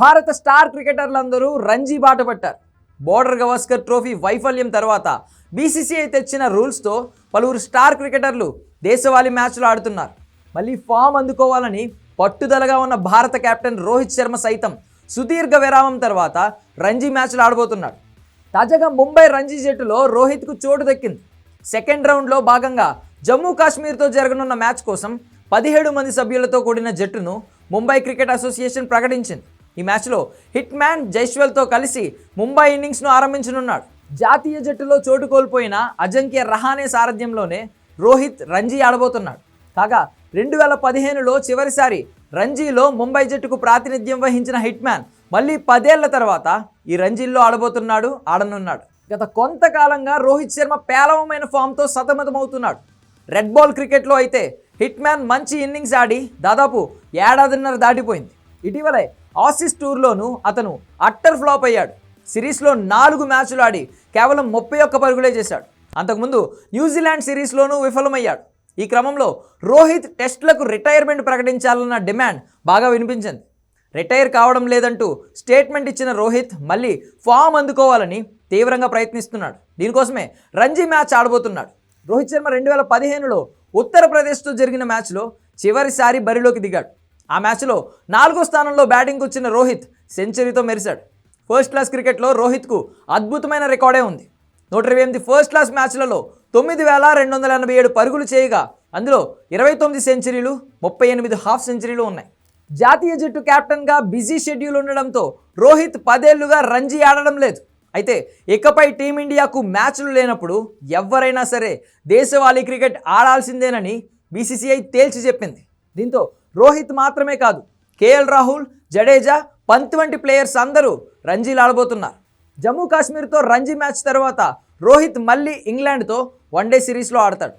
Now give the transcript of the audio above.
భారత స్టార్ క్రికెటర్లందరూ రంజీ బాట పట్టారు. బోర్డర్ గవాస్కర్ ట్రోఫీ వైఫల్యం తర్వాత బీసీసీఐ తెచ్చిన రూల్స్తో పలువురు స్టార్ క్రికెటర్లు దేశవాళీ మ్యాచ్లు ఆడుతున్నారు. మళ్ళీ ఫామ్ అందుకోవాలని పట్టుదలగా ఉన్న భారత కెప్టెన్ రోహిత్ శర్మ సైతం సుదీర్ఘ విరామం తర్వాత రంజీ మ్యాచ్లు ఆడబోతున్నాడు. తాజాగా ముంబై రంజీ జట్టులో రోహిత్కు చోటు దక్కింది. సెకండ్ రౌండ్లో భాగంగా జమ్మూ కాశ్మీర్తో జరగనున్న మ్యాచ్ కోసం పదిహేడు మంది సభ్యులతో కూడిన జట్టును ముంబై క్రికెట్ అసోసియేషన్ ప్రకటించింది. ఈ మ్యాచ్లో హిట్ మ్యాన్ జైస్వాల్తో కలిసి ముంబై ఇన్నింగ్స్ను ఆరంభించనున్నాడు. జాతీయ జట్టులో చోటు కోల్పోయిన అజంక్య రహానే సారథ్యంలోనే రోహిత్ రంజీ ఆడబోతున్నాడు. కాగా రెండు వేల పదిహేనులో చివరిసారి రంజీలో ముంబై జట్టుకు ప్రాతినిధ్యం వహించిన హిట్ మ్యాన్ మళ్ళీ పదేళ్ళ తర్వాత ఈ రంజీల్లో ఆడబోతున్నాడు ఆడనున్నాడు. గత కొంతకాలంగా రోహిత్ శర్మ పేలవమైన ఫామ్తో సతమతమవుతున్నాడు. రెడ్ బాల్ క్రికెట్లో అయితే హిట్ మ్యాన్ మంచి ఇన్నింగ్స్ ఆడి దాదాపు ఏడాదిన్నర దాటిపోయింది. ఇటీవలే ఆసిస్ టూర్లోనూ అతను అట్టర్ ఫ్లాప్ అయ్యాడు. సిరీస్లో నాలుగు మ్యాచ్లు ఆడి కేవలం ముప్పై ఒక్క పరుగులే చేశాడు. అంతకుముందు న్యూజిలాండ్ సిరీస్లోనూ విఫలమయ్యాడు. ఈ క్రమంలో రోహిత్ టెస్టులకు రిటైర్మెంట్ ప్రకటించాలన్న డిమాండ్ బాగా వినిపించింది. రిటైర్ కావడం లేదంటూ స్టేట్మెంట్ ఇచ్చిన రోహిత్ మళ్ళీ ఫామ్ అందుకోవాలని తీవ్రంగా ప్రయత్నిస్తున్నాడు. దీనికోసమే రంజీ మ్యాచ్ ఆడబోతున్నాడు. రోహిత్ శర్మ రెండు వేల పదిహేనులో ఉత్తరప్రదేశ్తో జరిగిన మ్యాచ్లో చివరిసారి బరిలోకి దిగాడు. ఆ మ్యాచ్లో నాలుగో స్థానంలో బ్యాటింగ్కి వచ్చిన రోహిత్ సెంచరీతో మెరిశాడు. ఫస్ట్ క్లాస్ క్రికెట్లో రోహిత్కు అద్భుతమైన రికార్డే ఉంది. నూట ఇరవై ఎనిమిది ఫస్ట్ క్లాస్ మ్యాచ్లలో తొమ్మిది వేల రెండు వందల ఎనభై ఏడు పరుగులు చేయగా అందులో ఇరవై తొమ్మిది సెంచరీలు ముప్పై ఎనిమిది హాఫ్ సెంచరీలు ఉన్నాయి. జాతీయ జట్టు కెప్టెన్గా బిజీ షెడ్యూల్ ఉండడంతో రోహిత్ పదేళ్ళుగా రంజీ ఆడడం లేదు. అయితే ఇకపై టీమిండియాకు మ్యాచ్లు లేనప్పుడు ఎవరైనా సరే దేశవాళీ క్రికెట్ ఆడాల్సిందేనని బీసీసీఐ తేల్చి చెప్పింది. దీంతో రోహిత్ మాత్రమే కాదు కేఎల్ రాహుల్ జడేజా పంత్ వంటి ప్లేయర్స్ అందరూ రంజీలు ఆడబోతున్నారు. జమ్మూ కాశ్మీర్తో రంజీ మ్యాచ్ తర్వాత రోహిత్ మళ్ళీ ఇంగ్లాండ్తో వన్డే సిరీస్లో ఆడతాడు.